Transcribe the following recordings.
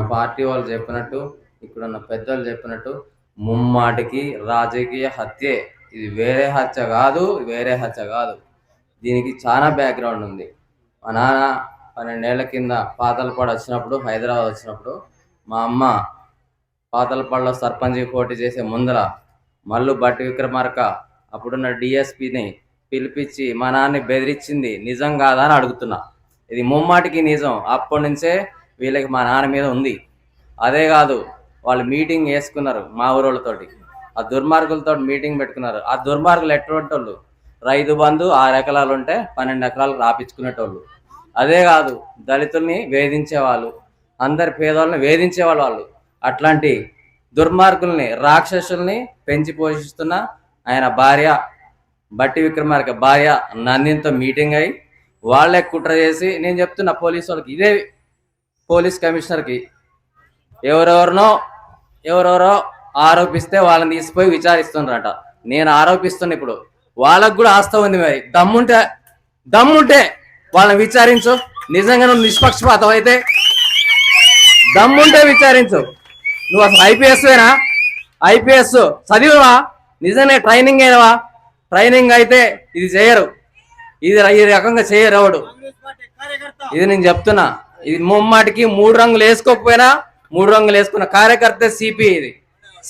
Party వాళ్ళు చెప్పినట్టు ఇక్కడున్న పెద్దలు చెప్పినట్టు ముమ్మాటికి రాజకీయ హత్యే. ఇది వేరే హత్య కాదు వేరే హత్య కాదు. దీనికి చాలా బ్యాక్గ్రౌండ్ ఉంది. మా నాన్న పన్నెండేళ్ళ కింద పాతలపాడు వచ్చినప్పుడు హైదరాబాద్ వచ్చినప్పుడు మా అమ్మ పాతలపాడులో సర్పంచ్ పోటీ చేసే ముందర మల్లు బట్టి విక్రమార్క అప్పుడున్న డిఎస్పిని పిలిపించి మా నాన్నని బెదిరించింది. నిజం కాదా అని అడుగుతున్నా. ఇది ముమ్మాటికి నిజం. అప్పటి నుంచే వీళ్ళకి మా నాన్న మీద ఉంది. అదే కాదు వాళ్ళు మీటింగ్ వేసుకున్నారు మా ఊరోళ్ళతోటి. ఆ దుర్మార్గులతో మీటింగ్ పెట్టుకున్నారు. ఆ దుర్మార్గులు ఎటువంటి వాళ్ళు? రైతు బంధు ఆరు ఎకరాలు ఉంటే పన్నెండు ఎకరాలు రాపించుకునేటోళ్ళు. అదే కాదు దళితుల్ని వేధించేవాళ్ళు అందరి పేదవాళ్ళని వేధించేవాళ్ళు వాళ్ళు అట్లాంటి దుర్మార్గుల్ని రాక్షసుల్ని పెంచి పోషిస్తున్న ఆయన భార్య బట్టి విక్రమార్క భార్య నందితో మీటింగ్ అయి వాళ్ళే కుట్ర చేసి నేను చెప్తున్నా పోలీసు వాళ్ళకి ఇదే పోలీస్ కమిషనర్కి ఎవరెవరినో ఎవరెవరో ఆరోపిస్తే వాళ్ళని తీసిపోయి విచారిస్తున్నారట నేను ఆరోపిస్తున్నా ఇప్పుడు వాళ్ళకు కూడా ఆస్త ఉంది మరి. దమ్ముంటే దమ్ముంటే వాళ్ళని విచారించు. నిజంగా నువ్వు నిష్పక్షపాతం అయితే దమ్ముంటే విచారించు. నువ్వు అసలు ఐపీఎస్వేనా ఐపీఎస్ చదివా నిజంగా ట్రైనింగ్ అయినవా? ట్రైనింగ్ అయితే ఇది చేయరు. ఇది ఈ రకంగా చేయరు ఎవడు. ఇది నేను చెప్తున్నా. ఇది ముమ్మాటికి మూడు రంగులు వేసుకోకపోయినా మూడు రంగులు వేసుకున్న కార్యకర్త సిపి ఇది.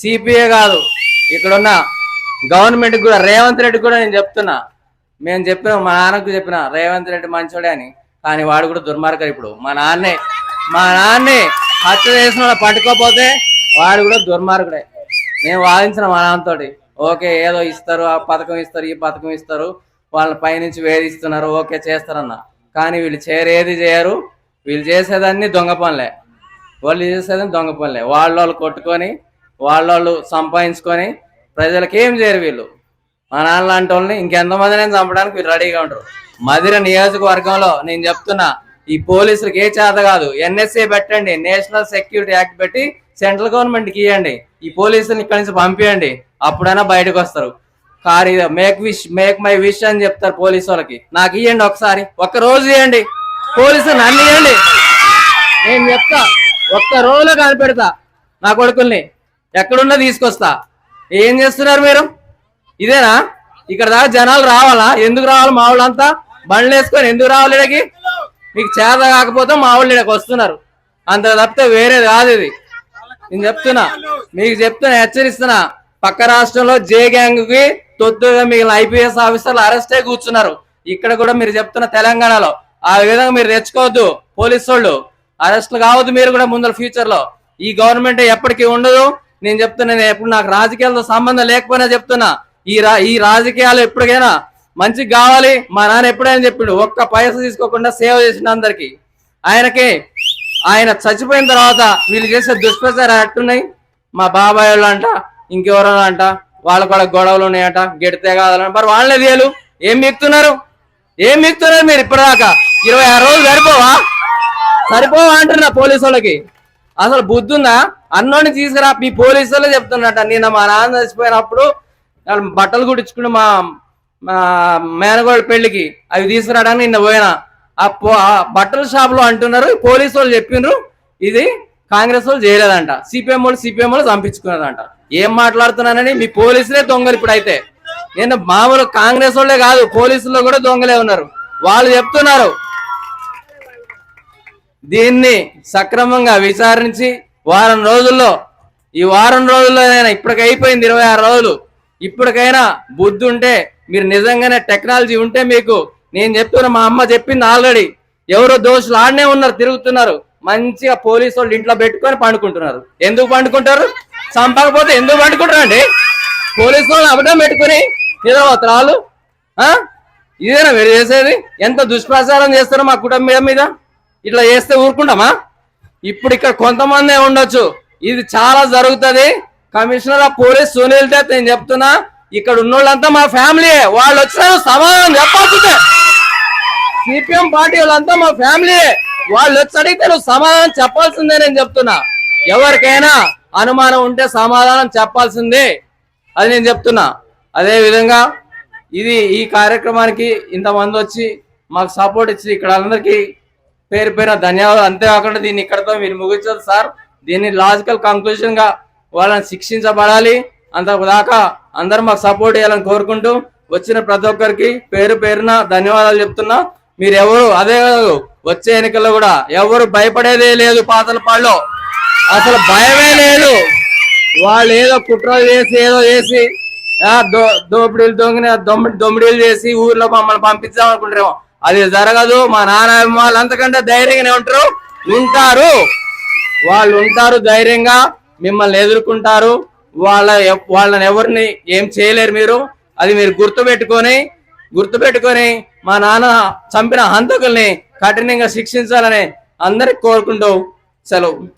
సిపిఏ కాదు ఇక్కడున్న గవర్నమెంట్ కూడా రేవంత్ రెడ్డి కూడా నేను చెప్తున్నా. మేము చెప్పిన మా నాన్నకు చెప్పిన రేవంత్ రెడ్డి మంచోడే అని. కానీ వాడు కూడా దుర్మార్గం ఇప్పుడు. మా నాన్నే మా నాన్నే హత్య చేసిన వాళ్ళు పట్టుకోపోతే వాడు కూడా దుర్మార్గుడే. నేను వాదించిన మా నాన్నతోటి. ఓకే ఏదో ఇస్తారు ఆ పథకం ఇస్తారు ఈ పథకం ఇస్తారు. వాళ్ళని పైనుంచి వేధిస్తున్నారు ఓకే చేస్తారన్న. కానీ వీళ్ళు చేరేది చేయరు. వీళ్ళు చేసేదాన్ని దొంగ పనులే. వాళ్ళు చేసేదాన్ని దొంగ పనులే. వాళ్ళ వాళ్ళు కొట్టుకొని వాళ్ళ వాళ్ళు సంపాదించుకొని ప్రజలకు ఏం చేయరు వీళ్ళు. మా నాన్న లాంటి వాళ్ళని ఇంకెంతమందిని చంపడానికి వీళ్ళు రెడీగా ఉంటారు మధుర నియోజకవర్గంలో నేను చెప్తున్నా ఈ పోలీసులకు ఏ చేత కాదు. ఎన్ఎస్ఏ పెట్టండి నేషనల్ సెక్యూరిటీ యాక్ట్ పెట్టి సెంట్రల్ గవర్నమెంట్కి ఇవ్వండి ఈ పోలీసులను ఇక్కడి నుంచి పంపించండి అప్పుడైనా బయటకు వస్తారు. Car make wish make my wish అని చెప్తారు పోలీసు వాళ్ళకి. నాకు ఇవ్వండి ఒకసారి. ఒక్క రోజు ఇవ్వండి పోలీసు నన్ను ఇవ్వండి నేను చెప్తా ఒక్క రోజులో కనిపెడతా నా కొడుకుల్ని. ఎక్కడున్నా తీసుకొస్తా. ఏం చేస్తున్నారు మీరు? ఇదేనా? ఇక్కడ దాకా జనాలు రావాలా? ఎందుకు రావాలి మా వాళ్ళంతా? బండ్లు వేసుకొని ఎందుకు రావాలి ఇక్కడికి మీకు చేత కాకపోతే మా వాళ్ళు ఇక్కడికి వస్తున్నారు. అంత తప్పితే వేరేది కాదు ఇది. నేను చెప్తున్నా మీకు చెప్తున్నా హెచ్చరిస్తున్నా. పక్క రాష్ట్రంలో జే గ్యాంగ్కి తొత్తుగా మిగిలిన ఐపీఎస్ ఆఫీసర్లు అరెస్టే కూర్చున్నారు. ఇక్కడ కూడా మీరు చెప్తున్న తెలంగాణలో. ఆ విధంగా మీరు తెచ్చుకోవద్దు పోలీసు వాళ్ళు అరెస్ట్లు కావద్దు మీరు కూడా ముందర ఫ్యూచర్లో. ఈ గవర్నమెంట్ ఎప్పటికీ ఉండదు. నేను చెప్తున్నా నేను ఎప్పుడు నాకు రాజకీయాలతో సంబంధం లేకపోయినా చెప్తున్నా. ఈ రా ఈ రాజకీయాలు ఎప్పటికైనా మంచిగా కావాలి. మా నాన్న ఎప్పుడైనా చెప్పిండు ఒక్క పైస తీసుకోకుండా సేవ చేసిన అందరికి. ఆయనకి ఆయన చచ్చిపోయిన తర్వాత వీళ్ళు చేసే దుష్ప్రచారం ఎట్టున్నాయి మా బాబాయ్ వాళ్ళు అంట ఇంకెవరో అంట వాళ్ళ కూడా గొడవలు ఉన్నాయంట గెడితే కాదని మరి వాళ్ళనే తీయలు ఏం మిక్తున్నారు ఏం మిక్తున్నారు మీరు ఇప్పటిదాకా? ఇరవై ఆరు రోజులు సరిపోవా? సరిపోవా అంటున్నా పోలీసు వాళ్ళకి. అసలు బుద్ధుందా అన్నోని తీసుకురా మీ పోలీసు వాళ్ళే చెప్తున్నట్ట నిన్న మా నాన్న చచ్చిపోయినప్పుడు బట్టలు కుట్టించుకుని మా మా మేనగోడ పెళ్ళికి అవి తీసుకురావడానికి నిన్న పోయినా. ఆ పో బట్టల షాప్లో అంటున్నారు పోలీసు వాళ్ళు చెప్పిండ్రు ఇది కాంగ్రెస్ వాళ్ళు చేయలేదంట. సిపిఎం వాళ్ళు సిపిఎం వాళ్ళు చంపించుకున్నారంట. ఏం మాట్లాడుతున్నానని మీ పోలీసులే దొంగలు ఇప్పుడైతే. నేను మామూలు కాంగ్రెస్ వాళ్ళే కాదు పోలీసుల్లో కూడా దొంగలే ఉన్నారు. వాళ్ళు చెప్తున్నారు దీన్ని సక్రమంగా విచారించి వారం రోజుల్లో ఈ వారం రోజుల్లోనైనా ఇప్పటికి అయిపోయింది ఇరవై ఆరు రోజులు. ఇప్పటికైనా బుద్ధి ఉంటే మీరు నిజంగానే టెక్నాలజీ ఉంటే మీకు నేను చెప్తున్నా మా అమ్మ చెప్పింది ఆల్రెడీ. ఎవరో దోషులు ఆడనే ఉన్నారు తిరుగుతున్నారు. మంచిగా పోలీసు వాళ్ళు ఇంట్లో పెట్టుకొని పండుకుంటున్నారు. ఎందుకు పండుకుంటారు? చంపకపోతే ఎందుకు పండుకుంటారు అండి? పోలీసు వాళ్ళు అబద్ధం పెట్టుకుని నిద్రపోతారు వాళ్ళు. ఇదేనా మీరు చేసేది? ఎంత దుష్ప్రచారం చేస్తారో మా కుటుంబం మీద? ఇట్లా చేస్తే ఊరుకుంటామా? ఇప్పుడు ఇక్కడ కొంతమందే ఉండొచ్చు. ఇది చాలా జరుగుతుంది. Commissioner of police Sunil Dutt నేను చెప్తున్నా ఇక్కడ ఉన్నోళ్ళంతా మా ఫ్యామిలీ వాళ్ళు వచ్చిన సమాధానం చెప్పాల్సిందే. సిపిఎం పార్టీ వాళ్ళంతా మా ఫ్యామిలీ వాళ్ళు వచ్చి అడిగితే నువ్వు సమాధానం చెప్పాల్సిందే నేను చెప్తున్నా. ఎవరికైనా అనుమానం ఉంటే సమాధానం చెప్పాల్సిందే అది నేను చెప్తున్నా. అదే విధంగా ఇది ఈ కార్యక్రమానికి ఇంతమంది వచ్చి మాకు సపోర్ట్ ఇచ్చి ఇక్కడ అందరికీ పేరు పేరు ధన్యవాదాలు. అంతేకాకుండా దీన్ని ఇక్కడతో మీరు ముగించదు సార్. దీన్ని లాజికల్ కంక్లూజన్గా వాళ్ళని శిక్షించబడాలి. అంతదాకా అందరు అందరూ మాకు సపోర్ట్ చేయాలని కోరుకుంటూ వచ్చిన ప్రతి ఒక్కరికి పేరు పేరున ధన్యవాదాలు చెప్తున్నా. మీరు ఎవరు అదే కాదు వచ్చే ఎన్నికల్లో కూడా ఎవరు భయపడేదే లేదు పాతల పాళ్ళు అసలు భయమే లేదు. వాళ్ళు ఏదో కుట్రలు చేసి ఏదో చేసి దో దోపిడీలు దొంగిన దొమ్మిడి దొమ్మిడీలు చేసి ఊర్లో మమ్మల్ని పంపిద్దాం అనుకుంటారేమో అది జరగదు. మా నాన్న వాళ్ళు అంతకంటే ధైర్యంగానే ఉంటారు. ఉంటారు. వాళ్ళు ఉంటారు ధైర్యంగా మిమ్మల్ని ఎదుర్కొంటారు. వాళ్ళ వాళ్ళని ఎవరిని ఏం చేయలేరు మీరు. అది మీరు గుర్తుపెట్టుకొని గుర్తుపెట్టుకొని మా నాన్న చంపిన హంతకుల్ని కఠినంగా శిక్షించాలని అందరికి కోరుకుంటూ సెలవు.